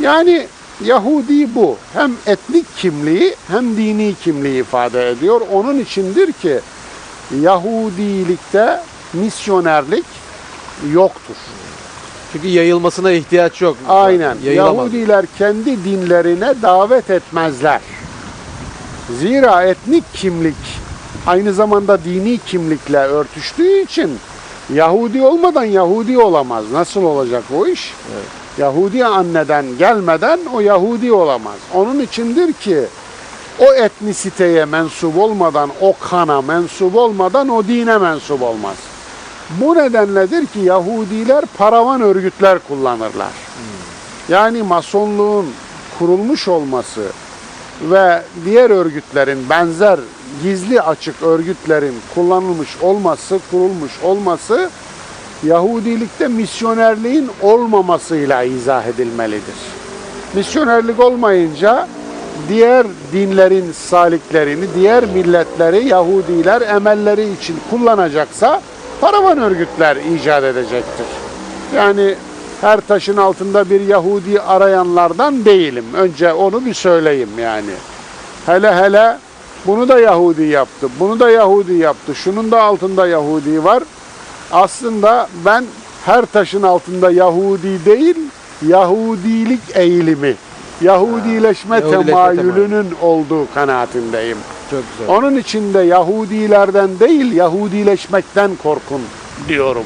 Yani Yahudi bu. Hem etnik kimliği hem dini kimliği ifade ediyor. Onun içindir ki Yahudilikte misyonerlik yoktur. Çünkü yayılmasına ihtiyaç yok. Aynen. Yayılamaz. Yahudiler kendi dinlerine davet etmezler. Zira etnik kimlik aynı zamanda dini kimlikle örtüştüğü için Yahudi olmadan Yahudi olamaz. Nasıl olacak o iş? Yahudi anneden gelmeden o Yahudi olamaz. Onun içindir ki o etnisiteye mensup olmadan, o kana mensup olmadan o dine mensup olmaz. Bu nedenledir ki Yahudiler paravan örgütler kullanırlar. Yani masonluğun kurulmuş olması ve diğer örgütlerin benzer gizli açık örgütlerin kullanılmış olması, kurulmuş olması Yahudilikte misyonerliğin olmamasıyla izah edilmelidir. Misyonerlik olmayınca diğer dinlerin saliklerini, diğer milletleri Yahudiler emelleri için kullanacaksa paravan örgütler icat edecektir. Yani her taşın altında bir Yahudi arayanlardan değilim. Önce onu bir söyleyeyim yani. Hele hele bunu da Yahudi yaptı, bunu da Yahudi yaptı, şunun da altında Yahudi var. Aslında ben her taşın altında Yahudi değil, Yahudilik eğilimi, Yahudileşme Yahudileşme temayülünün olduğu kanaatindeyim. Çok güzel. Onun için de Yahudilerden değil, Yahudileşmekten korkun diyorum.